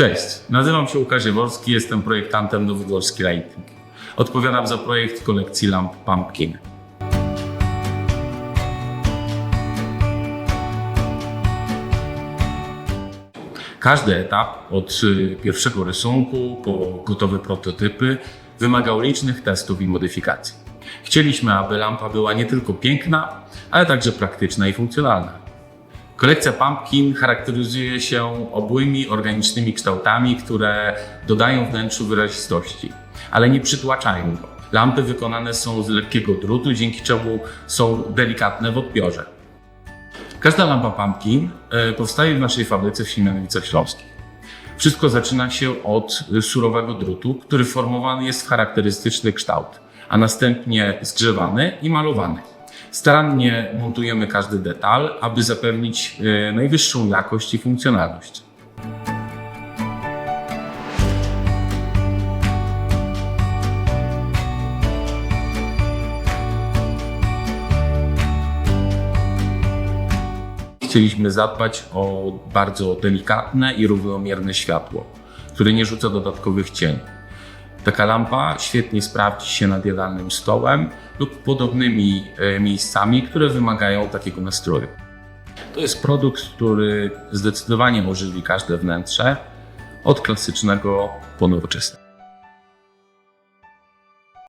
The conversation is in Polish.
Cześć, nazywam się Łukasz Jaworski, jestem projektantem Nowogórski Lighting. Odpowiadam za projekt kolekcji lamp Pumpkin. Każdy etap, od pierwszego rysunku po gotowe prototypy, wymagał licznych testów i modyfikacji. Chcieliśmy, aby lampa była nie tylko piękna, ale także praktyczna i funkcjonalna. Kolekcja Pumpkin charakteryzuje się obłymi, organicznymi kształtami, które dodają wnętrzu wyrazistości, ale nie przytłaczają go. Lampy wykonane są z lekkiego drutu, dzięki czemu są delikatne w odbiorze. Każda lampa Pumpkin e, powstaje w naszej fabryce w Siemianowicach Śląskich. Wszystko zaczyna się od surowego drutu, który formowany jest w charakterystyczny kształt, a następnie zgrzewany i malowany. Starannie montujemy każdy detal, aby zapewnić y, najwyższą jakość i funkcjonalność. Chcieliśmy zadbać o bardzo delikatne i równomierne światło, które nie rzuca dodatkowych cieni. Taka lampa świetnie sprawdzi się nad jadalnym stołem lub podobnymi e, miejscami, które wymagają takiego nastroju. To jest produkt, który zdecydowanie ożywi każde wnętrze, od klasycznego po nowoczesne.